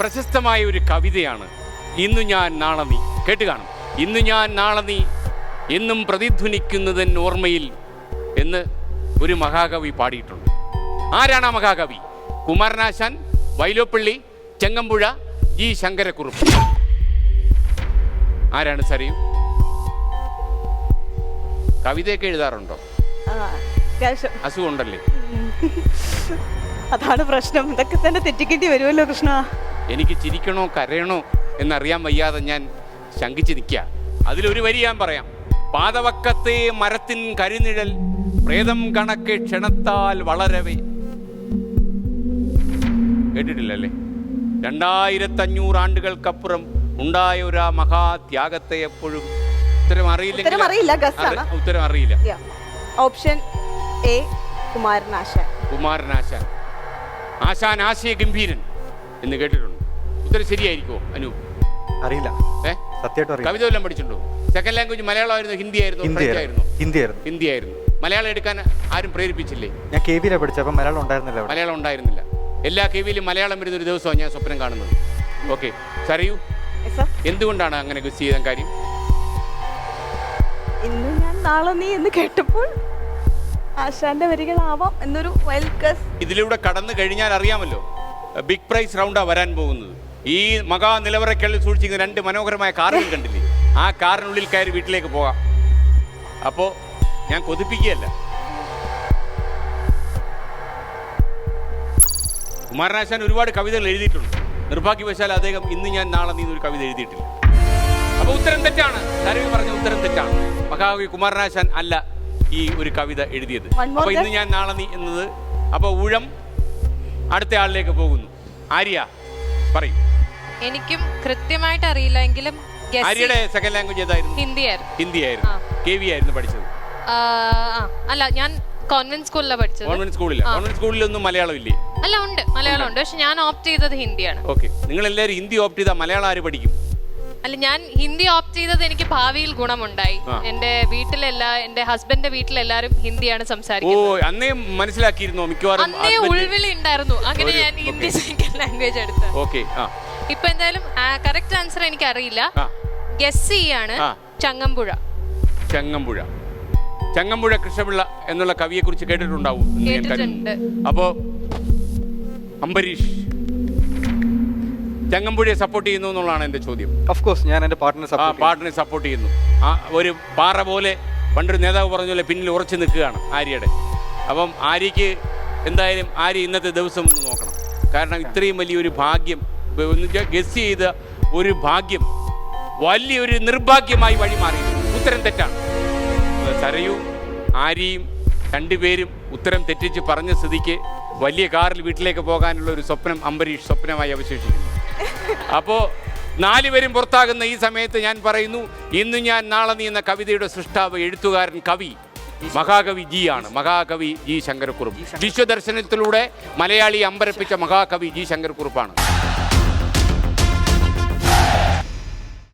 പ്രശസ്തമായ ഒരു കവിതയാണ് ഇന്നു ഞാൻ നാളെ നീ. കേട്ട് കാണും. ഇന്നു ഞാൻ നാളെ നീ എന്നും പ്രതിധ്വനിക്കുന്നതൻ ഓർമ്മയിൽ എന്ന് ഒരു മഹാകവി പാടിയിട്ടുണ്ട്. ആരാണ് ആ മഹാകവി? കുമാരനാശാൻ വൈലോപ്പള്ളി ചെങ്ങമ്പുഴ ജി ശങ്കരക്കുറുപ്പ്. ആരാണ് സരയു? കവിതയൊക്കെ എഴുതാറുണ്ടോ? അസുഖം ഉണ്ടല്ലേ അസുഖമുണ്ടല്ലേ? അതാണ് പ്രശ്നം. ഇതൊക്കെ തന്നെ തെറ്റിക്കേണ്ടി വരുമല്ലോ കൃഷ്ണ. എനിക്ക് ചിരിക്കണോ കരയണോ എന്നറിയാൻ വയ്യാതെ ഞാൻ ശങ്കിച്ച് നിൽക്കുക അതിലൊരു വരി ഞാൻ പറയാം. പാതവക്കത്തെ മരത്തിൻ കരിനിഴൽ പ്രേതം കണക്ക് ക്ഷണത്താൽ വളരവേ. കേട്ടിട്ടില്ലല്ലേ? രണ്ടായിരത്തഞ്ഞൂറ് ആണ്ടുകൾക്കപ്പുറം ഉണ്ടായ ഒരു ആ മഹാത്യാഗത്തെ എപ്പോഴും ഉത്തരം അറിയില്ല, ഉത്തരം അറിയില്ല. Option A Kumaranasan. Kumaranasan. Asan ആശയ ഗംഭീരൻ എന്ന് കേട്ടിട്ടുണ്ട്. ഉത്തരം ശരിയായിരിക്കുമോ അനു? അറിയില്ല. ഏ? സത്യമായിട്ട് കവിത വല്ലതും പഠിച്ചിട്ടുണ്ടോ? സെക്കൻഡ് ലാംഗ്വേജ് മലയാളമായിരുന്നു ഹിന്ദി ആയിരുന്നു ഹിന്ദി ഫ്രഞ്ച് ആയിരുന്നു ഹിന്ദിയായിരുന്നു. ഹിന്ദി ആയിരുന്നു മലയാളം എടുക്കാൻ ആരും പ്രേരിപ്പിച്ചില്ലേ? ഞാൻ കെ വിയിലെ പഠിച്ചത് അപ്പം മലയാളം ഉണ്ടായിരുന്നില്ല അവിടെ. മലയാളം ഉണ്ടായിരുന്നില്ല. എല്ലാ കെ വിയിലും മലയാളം വരുന്ന ഒരു ദിവസമാണ് ഞാൻ സ്വപ്നം കാണുന്നത്. ഓക്കെ. സറിയൂ. എന്തുകൊണ്ടാണ് അങ്ങനെ ഗസ് ചെയ്താൻ കാര്യം? ഇന്ന് ഞാൻ നാളെ നീ എന്ന് കേട്ടപ്പോൾ ആശാന്റെ വരികളാവാം എന്നൊരു ഇതിലൂടെ കടന്നു കഴിഞ്ഞാൽ അറിയാമല്ലോ. ബിഗ് പ്രൈസ് റൗണ്ടാണ് വരാൻ പോകുന്നത്. ഈ മകാ നിലവറയ്ക്കുള്ളിൽ സൂക്ഷിക്കുന്ന രണ്ട് മനോഹരമായ കാറുകൾ കണ്ടില്ലേ? ആ കാറിനുള്ളിൽ കയറി വീട്ടിലേക്ക് പോകാം. അപ്പോൾ ഞാൻ കൊതിപ്പിക്കുകയല്ല. കുമാരനാശാൻ ഒരുപാട് കവിതകൾ എഴുതിയിട്ടുണ്ട്. നിർഭാഗ്യവശാൽ അദ്ദേഹം ഇന്ന് ഞാൻ നാളെ നീ ഒരു കവിത എഴുതിയിട്ടില്ല. അപ്പോൾ ഉത്തരം തെറ്റാണ്. ധാരവി പറഞ്ഞ ഉത്തരം തെറ്റാണ്. മഹാകവി കുമാരനാശാൻ അല്ല ഈ ഒരു കവിത എഴുതിയത്. അപ്പോൾ ഇന്ന് ഞാൻ നാളെ നീ എന്നത് അപ്പോൾ ഊഴം അടുത്ത ആളിലേക്ക് പോകുന്നു. ആര്യ പറയും. എനിക്കും കൃത്യമായിട്ട് അറിയില്ല എങ്കിലും ആര്യയുടെ സെക്കൻഡ് ലാംഗ്വേജ് ഏതായിരുന്നു? ഹിന്ദി ആയിരുന്നു. ഹിന്ദി ആയിരുന്നു കെ വി ആയിരുന്നു പഠിച്ചത്. അല്ല ഞാൻ കോൺവെന്റ് സ്കൂളിലാണ് പഠിച്ചത്. കോൺവെന്റ് സ്കൂളില്ല കോൺവെന്റ് സ്കൂളിലൊന്നും മലയാളം ഇല്ലേ? അല്ല ഉണ്ട്. മലയാളം ഉണ്ട്. പക്ഷെ ഞാൻ ഓപ്റ്റ് ചെയ്തത് ഹിന്ദിയാണ്. ഓക്കെ. നിങ്ങൾ എല്ലാവരും ഹിന്ദി ഓപ്റ്റ് ചെയ്താൽ മലയാളം ആര് പഠിക്കും? അല്ല ഞാൻ ഹിന്ദി ഓപ്റ്റ് ചെയ്തത് എനിക്ക് ഭാവിയിൽ ഗുണമുണ്ടായി. എന്റെ വീട്ടിലെല്ലാ എന്റെ ഹസ്ബൻഡിന്റെ വീട്ടിലെല്ലാരും ഹിന്ദിയാണ് ഓ സംസാരിക്കുന്നത് അന്നേ മനസ്സിലാക്കിയിരുന്നോ മിക്കവാറും അന്നേ ഉൾവിളി ഉണ്ടായിരുന്നു. അങ്ങനെ ഒരു- ഞാൻ ഹിന്ദി സെക്കൻഡ് ലാംഗ്വേജ് എടുത്തത് ഓക്കെ ആ. ഇപ്പൊ എന്തായാലും കറക്റ്റ് ആൻസർ എനിക്ക് അറിയില്ല ആ. ഗസ് ചെയ്യാണ് ആ. ചങ്ങമ്പുഴ. ചങ്ങമ്പുഴ. ചങ്ങമ്പുഴ കൃഷ്ണപിള്ള എന്നുള്ള കവിയെ കുറിച്ച് കേട്ടിട്ടുണ്ടാവും. എന്ന് ഞാൻ കേട്ടിട്ടുണ്ട്. അപ്പോ അംബരീഷ് ചങ്ങമ്പുഴയെ സപ്പോർട്ട് ചെയ്യുന്നു എന്നുള്ളതാണ് എന്റെ ചോദ്യം. ഓഫ് കോഴ്സ് ഞാൻ എന്റെ പാർട്ടിനെ ആ സപ്പോർട്ട് സപ്പോർട്ട് ചെയ്യുന്നു. ആ ഒരു പാറ പോലെ പണ്ടൊരു നേതാവ് പറഞ്ഞ പോലെ പിന്നിൽ ഉറച്ചു നിൽക്കുകയാണ് ആര്യയുടെ. അപ്പം ആര്യയ്ക്ക് എന്തായാലും ആര്യ ഇന്നത്തെ ദിവസം ഒന്ന് നോക്കണം. കാരണം ഇത്രയും വലിയൊരു ഭാഗ്യം ഒന്ന് ഗസ് ചെയ്ത ഒരു ഭാഗ്യം വലിയൊരു നിർഭാഗ്യമായി വഴി മാറി ഉത്തരം തെറ്റാണ്. സരയു സരയും ആര്യയും രണ്ടുപേരും ഉത്തരം തെറ്റിച്ച് പറഞ്ഞ സ്ഥിതിക്ക് വലിയ കാറിൽ വീട്ടിലേക്ക് പോകാനുള്ള ഒരു സ്വപ്നം അംബരീഷ് സ്വപ്നമായി അവശേഷിക്കുന്നു. അപ്പോ നാലുപേരും പുറത്താകുന്ന ഈ സമയത്ത് ഞാൻ പറയുന്നു ഇന്ന് ഞാൻ നാളെ നീ എന്ന കവിതയുടെ സൃഷ്ടാവ് എഴുത്തുകാരൻ കവി മഹാകവി ജി ആണ്. മഹാകവി ജി ശങ്കരക്കുറുപ്പ്. വിശ്വദർശനത്തിലൂടെ മലയാളി അമ്പരപ്പിച്ച മഹാകവി ജി ശങ്കരക്കുറുപ്പാണ്.